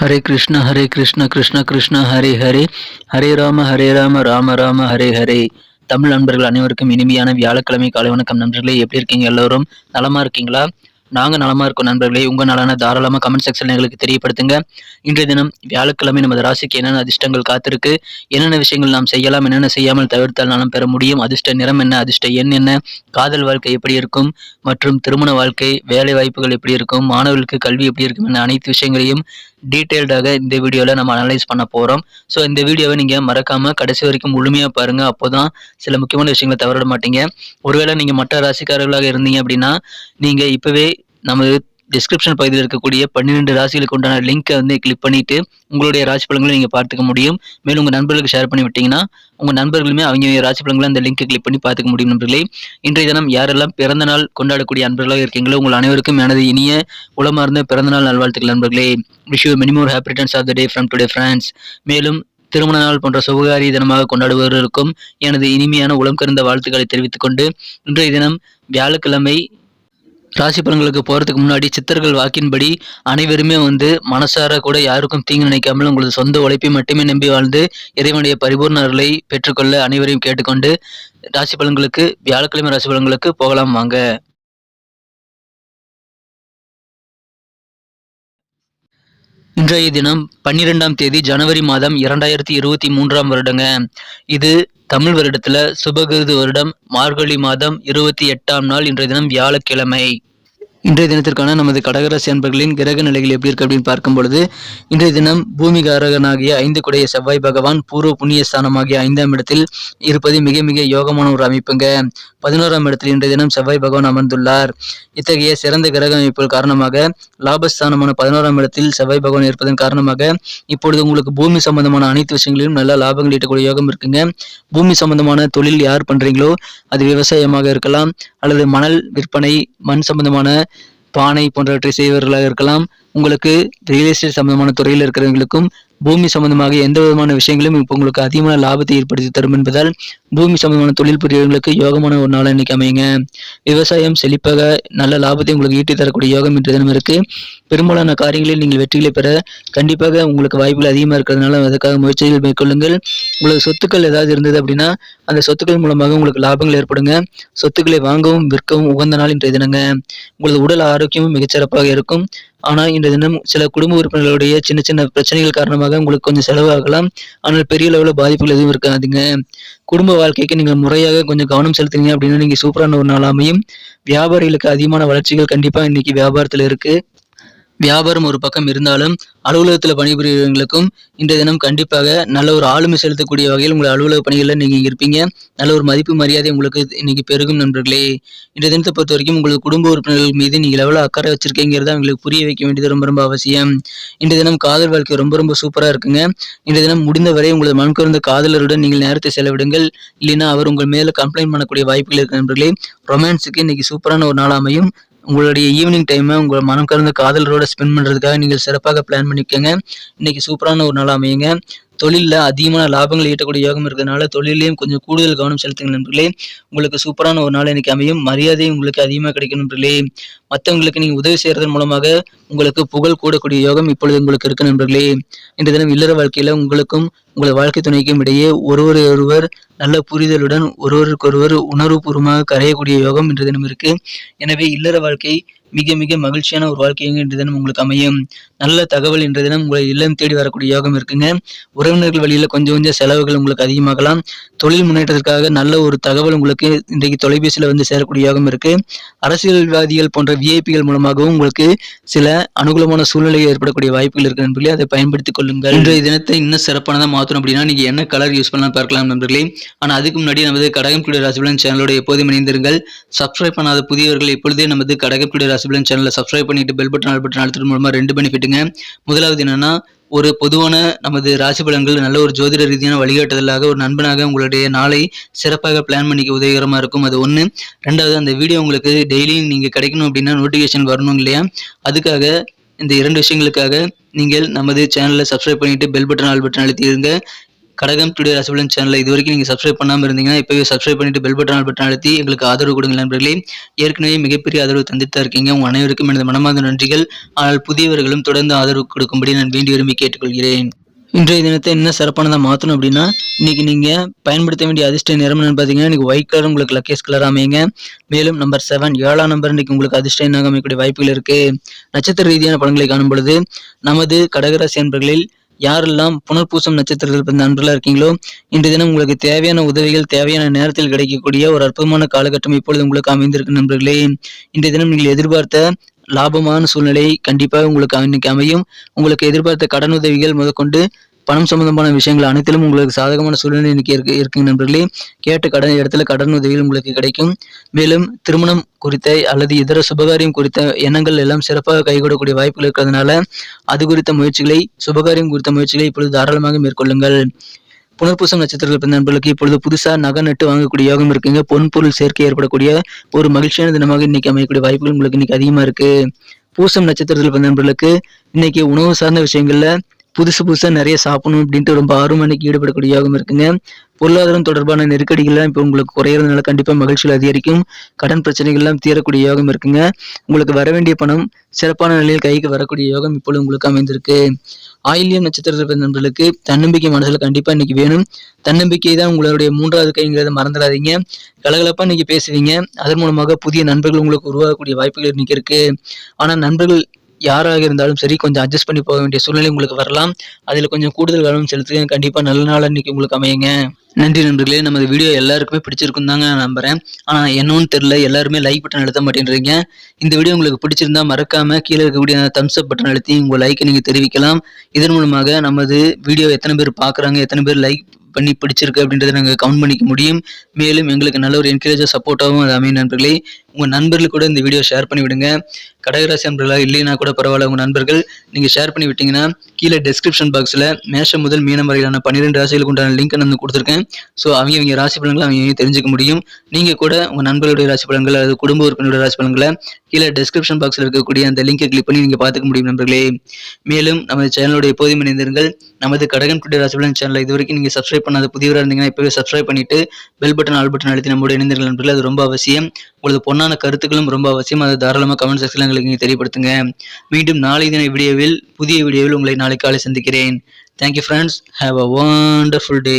ஹரே கிருஷ்ண ஹரே கிருஷ்ண கிருஷ்ண கிருஷ்ண ஹரே ஹரே. ஹரே ராம ஹரே ராம ராம ராம ஹரே ஹரே. தமிழ் நண்பர்கள் அனைவருக்கும் இனிமையான வியாழக்கிழமை காலை வணக்கம் நண்பர்களே. எப்படி இருக்கீங்க எல்லோரும்? நலமா இருக்கீங்களா? நாங்கள் நலமா இருக்கோம் நண்பர்களே. உங்க நலான தாராளமாக கமெண்ட் செக்ஷன் எங்களுக்கு தெரியப்படுத்துங்க. இன்றைய தினம் வியாழக்கிழமை நமது ராசிக்கு என்னென்ன அதிர்ஷ்டங்கள் காத்திருக்கு? என்னென்ன விஷயங்கள் நாம் செய்யலாம்? என்னென்ன செய்யாமல் தவிர்த்தால் நலம் பெற முடியும்? அதிர்ஷ்ட நிறம் என்ன? அதிர்ஷ்ட எண் என்ன? காதல் வாழ்க்கை எப்படி இருக்கும்? மற்றும் திருமண வாழ்க்கை வேலை வாய்ப்புகள் எப்படி இருக்கும்? மாணவர்களுக்கு கல்வி எப்படி இருக்கும்? என அனைத்து விஷயங்களையும் டீட்டெயில்டாக இந்த வீடியோவில் நம்ம அனலைஸ் பண்ண போகிறோம் ஸோ இந்த வீடியோவை நீங்கள் மறக்காமல் கடைசி வரைக்கும் முழுமையாக பாருங்கள் அப்போ தான் சில முக்கியமான விஷயங்களை தவறிட மாட்டீங்க. ஒருவேளை நீங்கள் மற்ற ராசிக்காரர்களாக இருந்தீங்க அப்படின்னா நீங்கள் இப்போவே நமது டிஸ்கிரிப்ஷன் பகுதியில் இருக்கக்கூடிய பன்னிரெண்டு ராசிகளுக்கு உண்டான லிங்கை வந்து கிளிக் பண்ணிட்டு உங்களுடைய ராசி பலன்களை நீங்கள் பார்த்துக்க முடியும். மேலும் உங்கள் நண்பர்களுக்கு ஷேர் பண்ணி விட்டீங்கன்னா உங்கள் நண்பர்களுமே அவங்க ராசி பலன்களை அந்த லிங்கை கிளிக் பண்ணி பார்த்துக்க முடியும் நண்பர்களே. இன்றைய தினம் யாரெல்லாம் பிறந்த நாள் கொண்டாடக்கூடிய அன்பர்களாக இருக்கீங்களோ உங்கள் அனைவருக்கும் எனது இனிய உளமார்ந்த பிறந்தநாள் நல்வாழ்த்துக்கள் நண்பர்களே. Wish you many happy returns of the day from today friends மேலும் திருமண நாள் போன்ற சுபகாரிய தினமாக கொண்டாடுபவர்களுக்கும் எனது இனிமையான உளம் கருந்த வாழ்த்துக்களை தெரிவித்துக் கொண்டு இன்றைய தினம் வியாழக்கிழமை ராசி பலன்களுக்கு போகிறதுக்கு முன்னாடி சித்தர்கள் வாக்கின்படி அனைவருமே வந்து மனசார கூட யாருக்கும் தீங்கு நினைக்காமல் உங்களது சொந்த உழைப்பை மட்டுமே நம்பி வாழ்ந்து இறைவனுடைய பரிபூர்ணர்களை பெற்றுக்கொள்ள அனைவரையும் கேட்டுக்கொண்டு ராசி பலன்களுக்கு வியாழக்கிழமை ராசி பலன்களுக்கு போகலாம் வாங்க. இன்றைய தினம் பன்னிரெண்டாம் தேதி ஜனவரி மாதம் இரண்டாயிரத்தி இருபத்தி மூன்றாம் வருடங்க. இது தமிழ் வருடத்துல சுபகிருது வருடம் மார்கழி மாதம் இருபத்தி எட்டாம் நாள் இன்றைய தினம் வியாழக்கிழமை. இன்றைய தினத்திற்கான நமது கடகராசி அன்பர்களின் கிரக நிலைகள் எப்படி இருக்கு அப்படின்னு பார்க்கும் பொழுது இன்றைய தினம் பூமிகாரகனாகிய ஐந்து குடைய செவ்வாய் பகவான் பூர்வ புண்ணிய ஸ்தானமாகிய ஐந்தாம் இடத்தில் இருப்பது மிக மிக யோகமான ஒரு அமைப்புங்க. பதினோராம் இடத்தில் இன்றைய தினம் செவ்வாய் பகவான் அமர்ந்துள்ளார். இத்தகைய சிறந்த கிரக அமைப்புகள் காரணமாக லாபஸ்தானமான பதினோராம் இடத்தில் செவ்வாய் பகவான் இருப்பதன் காரணமாக இப்பொழுது உங்களுக்கு பூமி சம்பந்தமான அனைத்து விஷயங்களிலும் நல்ல லாபங்கள் ஈட்டக்கூடிய யோகம் இருக்குங்க. பூமி சம்பந்தமான தொழில் யார் பண்றீங்களோ அது விவசாயமாக இருக்கலாம் அல்லது மணல் விற்பனை மண் சம்பந்தமான பானை போன்றவற்றை செய்பவர்களாக இருக்கலாம். உங்களுக்கு ரியல் எஸ்டேட் சம்பந்தமான துறையில் இருக்கிறவங்களுக்கும் பூமி சம்பந்தமாக எந்த விதமான விஷயங்களும் இப்போ உங்களுக்கு அதிகமான லாபத்தை ஏற்படுத்தி தரும் என்பதால் பூமி சம்பந்தமான தொழில் புரியவங்களுக்கு யோகமான ஒரு நாளாக இன்னைக்கு அமையுங்க. விவசாயம் செழிப்பாக நல்ல லாபத்தை உங்களுக்கு ஈட்டி தரக்கூடிய யோகம் இன்று தினம் இருக்கு. பெரும்பாலான காரியங்களில் நீங்கள் வெற்றிகளை பெற கண்டிப்பாக உங்களுக்கு வாய்ப்புகள் அதிகமாக இருக்கிறதுனால அதற்காக முயற்சிகள் மேற்கொள்ளுங்கள். உங்களுக்கு சொத்துக்கள் ஏதாவது இருந்தது அப்படின்னா அந்த சொத்துக்கள் மூலமாக உங்களுக்கு லாபங்கள் ஏற்படுங்க. சொத்துக்களை வாங்கவும் விற்கவும் உகந்த நாள் இன்றைய தினங்க. உங்களது உடல் ஆரோக்கியமும் மிகச்சிறப்பாக இருக்கும். ஆனால் இன்றைய தினம் சில குடும்ப உறுப்பினர்களுடைய சின்ன சின்ன பிரச்சனைகள் காரணமாக உங்களுக்கு கொஞ்சம் செலவாகலாம். ஆனால் பெரிய லெவலில் பாதிப்புகள் எதுவும் இருக்காதுங்க. குடும்ப வாழ்க்கைக்கு நீங்கள் முறையாக கொஞ்சம் கவனம் செலுத்தினீங்க அப்படின்னா நீங்கள் சூப்பரான ஒரு நாள் அமையும். வியாபாரிகளுக்கு அதிகமான வளர்ச்சிகள் கண்டிப்பாக இன்னைக்கு வியாபாரத்தில் இருக்கு. வியாபாரம் ஒரு பக்கம் இருந்தாலும் அலுவலகத்தில் பணிபுரியவங்களுக்கும் இன்றைய தினம் கண்டிப்பாக நல்ல ஒரு ஆளுமை செலுத்தக்கூடிய வகையில் உங்கள் அலுவலக பணிகளில் நீங்கள் இருப்பீங்க. நல்ல ஒரு மதிப்பு மரியாதை உங்களுக்கு இன்னைக்கு பெருகும் நண்பர்களே. இன்றைய தினத்தை பொறுத்த வரைக்கும் உங்களது குடும்ப உறுப்பினர்கள் மீது நீங்கள் எவ்வளோ அக்கறை வச்சிருக்கீங்கிறத உங்களுக்கு புரிய வைக்க வேண்டியது ரொம்ப ரொம்ப அவசியம். இன்றைய தினம் காதல் வாழ்க்கை ரொம்ப ரொம்ப சூப்பராக இருக்குங்க. இன்றைய தினம் முடிந்தவரை உங்களது மண்குறந்த காதலருடன் நீங்கள் நேரத்தை செலவிடுங்கள். இல்லைன்னா அவர் உங்கள் மேலே கம்ப்ளைண்ட் பண்ணக்கூடிய வாய்ப்புகள் இருக்கு நண்பர்களே. ரொமான்ஸுக்கு இன்னைக்கு சூப்பரான ஒரு நாள் அமையும். உங்களுடைய ஈவினிங் டைமை உங்கள் மனம் கலந்த காதலரோட ஸ்பெண்ட் பண்ணுறதுக்காக நீங்கள் சிறப்பாக பிளான் பண்ணிக்கோங்க. இன்னைக்கு சூப்பரான ஒரு நாள் அமையுங்க. தொழிலில் அதிகமான லாபங்கள் ஈட்டக்கூடிய யோகம் இருக்கிறதுனால தொழிலையும் கொஞ்சம் கூடுதல் கவனம் செலுத்துங்க நண்பர்களே. உங்களுக்கு சூப்பரான ஒரு நாள் இன்னைக்கு அமையும். மரியாதையும் உங்களுக்கு அதிகமாக கிடைக்கும் நண்பர்களே. மற்றவங்களுக்கு நீங்கள் உதவி செய்கிறதன் மூலமாக உங்களுக்கு புகழ் கூடக்கூடிய யோகம் இப்பொழுது உங்களுக்கு இருக்கு நண்பர்களே. இன்று தினம் இல்லற வாழ்க்கையில் உங்களுக்கும் உங்கள் வாழ்க்கை துணைக்கும் இடையே ஒருவர் ஒருவர் நல்ல புரிதலுடன் ஒருவருக்கொருவர் உணர்வுபூர்வமாக கரையக்கூடிய யோகம் இன்று தினம் இருக்கு. எனவே இல்லற வாழ்க்கை மிக மிக மகிழ்ச்சியான ஒரு வாழ்க்கை இன்று தினம் உங்களுக்கு அமையும். நல்ல தகவல் இன்று தினம் உங்களை இல்லம் தேடி வரக்கூடிய யோகம் இருக்குங்க. உறவினர்கள் வழியில் கொஞ்சம் கொஞ்சம் செலவுகள் உங்களுக்கு அதிகமாகலாம். தொழில் முன்னேற்றத்திற்காக நல்ல ஒரு தகவல் உங்களுக்கு இன்றைக்கு தொலைபேசியில் வந்து சேரக்கூடிய யோகம் இருக்கு. அரசியல்வாதிகள் போன்ற விஐபிகள் மூலமாகவும் உங்களுக்கு சில அனுகூலமான சூழ்நிலை ஏற்படக்கூடிய வாய்ப்புகள் இருக்கு நண்பர்களே. அதை பயன்படுத்திக் கொள்ளுங்கள். இன்றைய தினத்தை இன்னும் சிறப்பானதாக மாற்றணும் அப்படின்னா நீங்க என்ன கலர் யூஸ் பண்ணலாம் பார்க்கலாம் நண்பர்களே. ஆனால் அதுக்கு முன்னாடி நமது கடகம் குடி ராசிபலன் சேனலோட எப்போதும் இணைந்திருங்கள். சப்ஸ்கிரைப் பண்ணாத புதியவர்கள் எப்பொழுதே நமது கடகம் குடி ராசிபலன் சேனலை சப்ஸ்கிரைப் பண்ணிட்டு பெல் பட்டன் ஆல் பட்டன் அழுத்தது மூலமாக ரெண்டு பெனிஃபிட்டுங்க முதலாவது என்னன்னா ஒரு பொதுவான நமது ராசி பலன்கள் நல்ல ஒரு ஜோதிட ரீதியான வழிகாட்டுதலாக ஒரு நண்பனாக உங்களுடைய நாளை சிறப்பாக பிளான் பண்ணிக்க உதவிகரமாக இருக்கும். அது ஒன்று ரெண்டாவது அந்த வீடியோ உங்களுக்கு டெய்லியும் நீங்கள் கிடைக்கணும் அப்படின்னா நோட்டிஃபிகேஷன் வரணும் இல்லையா? அதுக்காக இந்த இரண்டு விஷயங்களுக்காக நீங்கள் நமது சேனலை சப்ஸ்கிரைப் பண்ணிட்டு பெல் பட்டன் ஆல் பட்டன் அழுத்திடுங்க கடகம் டுடே ராசிபலன் சேனலை இது வரைக்கும் நீங்கள் சப்ஸ்கிரைப் பண்ணாமல் இருந்தீங்கன்னா இப்போவே சப்ஸ்கிரைப் பண்ணிட்டு பெல் பட்டன் பட்டன் அழுத்தி எங்களுக்கு ஆதரவு கொடுங்க நண்பர்களே. ஏற்கனவே மிகப்பெரிய ஆதரவு தந்துட்டு தான் இருக்கீங்க. உங்கள் அனைவருக்கும் எனது மனமார்ந்த நன்றிகள். ஆனால் புதியவர்களும் தொடர்ந்து ஆதரவு கொடுக்கும்படி நான் வேண்டி விரும்பி கேட்டுக்கொள்கிறேன். இன்றைய தினத்தை என்ன சிறப்பானதாக மாற்றணும் அப்படின்னா இன்னைக்கு நீங்கள் பயன்படுத்த வேண்டிய அதிர்ஷ்ட நிறம் பார்த்தீங்கன்னா இன்னைக்கு ஒயிட் கலர் உங்களுக்கு லக்கேஸ் கலர் அமையுங்க. மேலும் நம்பர் செவன் ஏழாம் நம்பர் இன்னைக்கு உங்களுக்கு அதிர்ஷ்ட எண்ணாக அமைக்கக்கூடிய வாய்ப்புகள் இருக்கு. நட்சத்திர ரீதியான பலன்களை காணும் பொழுது நமது கடகராசி அன்பர்களில் யாரெல்லாம் புனர்பூசம் நட்சத்திரத்தில் பிறந்த நண்பர்களாக இருக்கீங்களோ இன்றைய தினம் உங்களுக்கு தேவையான உதவிகள் தேவையான நேரத்தில் கிடைக்கக்கூடிய ஒரு அற்புதமான காலகட்டம் இப்பொழுது உங்களுக்கு அமைந்திருக்கு நண்பர்களே. இன்றைய தினம் நீங்கள் எதிர்பார்த்த லாபமான சூழ்நிலை கண்டிப்பாக உங்களுக்கு இன்னைக்கு அமையும். உங்களுக்கு எதிர்பார்த்த கடன் உதவிகள் முதற்கொண்டு பணம் சம்பந்தமான விஷயங்கள் அனைத்திலும் உங்களுக்கு சாதகமான சூழ்நிலை இன்னைக்கு இருக்கு இருக்குங்க நண்பர்களே. கேட்ட கடன் இடத்துல கடன் உதவிகள் உங்களுக்கு கிடைக்கும். மேலும் திருமணம் குறித்த அல்லது இதர சுபகாரியம் குறித்த எண்ணங்கள் எல்லாம் சிறப்பாக கைகூடக்கூடிய வாய்ப்புகள் இருக்கிறதுனால அது குறித்த முயற்சிகளை சுபகாரியம் குறித்த முயற்சிகளை இப்பொழுது தாராளமாக மேற்கொள்ளுங்கள். புனர்பூசம் நட்சத்திரத்தில் பிறந்த நண்பர்களுக்கு இப்பொழுது புதுசா நகை நட்டு வாங்கக்கூடிய யோகம் இருக்குங்க. பொன் பொருள் சேர்க்கை ஏற்படக்கூடிய ஒரு மகிழ்ச்சியான தினமாக இன்னைக்கு அமையக்கூடிய வாய்ப்புகள் உங்களுக்கு இன்னைக்கு அதிகமா இருக்கு. பூசம் நட்சத்திரத்தில் பிறந்த நண்பர்களுக்கு இன்னைக்கு உணவு சார்ந்த விஷயங்கள்ல புதுசு புதுசாக நிறைய சாப்பிடணும் அப்படின்ட்டு ரொம்ப ஆர்வம் ஈடுபடக்கூடிய யோகம் இருக்குங்க. பொருளாதாரம் தொடர்பான நெருக்கடிகள்லாம் இப்போ உங்களுக்கு குறையிறதுனால கண்டிப்பாக மகிழ்ச்சியில் அதிகரிக்கும். கடன் பிரச்சனைகள்லாம் தீரக்கூடிய யோகம் இருக்குங்க. உங்களுக்கு வர வேண்டிய பணம் சிறப்பான நிலையில் கைக்கு வரக்கூடிய யோகம் இப்பொழுது உங்களுக்கு அமைந்திருக்கு. ஆயில்யம் நட்சத்திரத்தில் நண்பர்களுக்கு தன்னம்பிக்கை மனசில் கண்டிப்பாக இன்னைக்கு வேணும். தன்னம்பிக்கை தான் உங்களுடைய மூன்றாவது கைங்கிறத மறந்துடாதீங்க. கலகலப்பாக இன்னைக்கு பேசுவீங்க. அதன் மூலமாக புதிய நண்பர்கள் உங்களுக்கு உருவாகக்கூடிய வாய்ப்புகள் இன்னைக்கு இருக்கு. ஆனால் நண்பர்கள் யாராக இருந்தாலும் சரி கொஞ்சம் அட்ஜஸ்ட் பண்ணி போக வேண்டிய சூழ்நிலை உங்களுக்கு வரலாம். அதில் கொஞ்சம் கூடுதல் கவனம் செலுத்துங்க. கண்டிப்பாக நல்ல நாள் அன்னைக்கு உங்களுக்கு அமையுங்க. நன்றி நண்பர்களே. நமது வீடியோ எல்லாருக்குமே பிடிச்சிருக்கும் தாங்க நான் நம்புறேன். ஆனால் என்னன்னு தெரில எல்லாருமே லைக் பட்டன் அழுத்த மாட்டேன்றீங்க. இந்த வீடியோ உங்களுக்கு பிடிச்சிருந்தா மறக்காம கீழே இருக்கக்கூடிய தம்ஸ் அப் பட்டன் அழுத்தி உங்கள் லைக்கை நீங்கள் தெரிவிக்கலாம். இதன் மூலமாக நமது வீடியோ எத்தனை பேர் பார்க்குறாங்க எத்தனை பேர் லைக் பண்ணி பிடிச்சிருக்கு அப்படின்றத நாங்கள் கவுண்ட் பண்ணிக்க முடியும். மேலும் எங்களுக்கு நல்ல ஒரு என்கரேஜாக சப்போர்ட்டாகவும் அது அமையும் நண்பர்களே. உங்கள் நண்பர்களுக்கு கூட இந்த வீடியோ ஷேர் பண்ணி விடுங்க. கடகராசி அன்பர்களாக இல்லைனா கூட பரவாயில்ல உங்கள் நண்பர்கள் நீங்கள் ஷேர் பண்ணி விட்டீங்கன்னா கீழே டெஸ்கிரிப்ஷன் பாக்ஸில் மேஷம் முதல் மீனம் வரையிலான பன்னிரெண்டு ராசிகளுக்கு உண்டான லிங்க் நான் கொடுத்துருக்கேன். ஸோ அவங்க அவங்க ராசி பலன்களை அவங்க தெரிஞ்சுக்க முடியும். நீங்கள் கூட உங்கள் நண்பர்களுடைய ராசி பலன்கள் அல்லது குடும்ப உறுப்பினருடைய ராசி பலன்களை கீழே டெஸ்கிரிப்ஷன் பாக்ஸில் இருக்கக்கூடிய அந்த லிங்கை கிளிக் பண்ணி நீங்கள் பார்த்துக்க முடியும் நண்பர்களே. மேலும் நமது சேனலுடைய எப்போதும் இணைந்திருங்கள். நமது கடகன் குட்டி ராசி பலன் சேனலை இது வரைக்கும் நீங்கள் சப்ஸ்கிரைப் பண்ணாத புதியவராக இருந்தீங்கன்னா இப்போவே சப்ஸ்கிரைப் பண்ணிட்டு பெல் பட்டன் ஆல் பட்டன் அழுத்தி நம்மளோட இணைந்திருங்கள் நண்பர்களே. அது ரொம்ப அவசியம். உங்களது பொன்னான கருத்துக்களும் ரொம்ப அவசியம். அதை தாராளமாக கமெண்ட் செக்ஷனில் எங்களுக்கு நீங்கள் தெரியப்படுத்துங்க. மீண்டும் நாளை தின வீடியோவில் புதிய வீடியோவில் உங்களை நாளை காலை சந்திக்கிறேன். Thank you friends have a wonderful day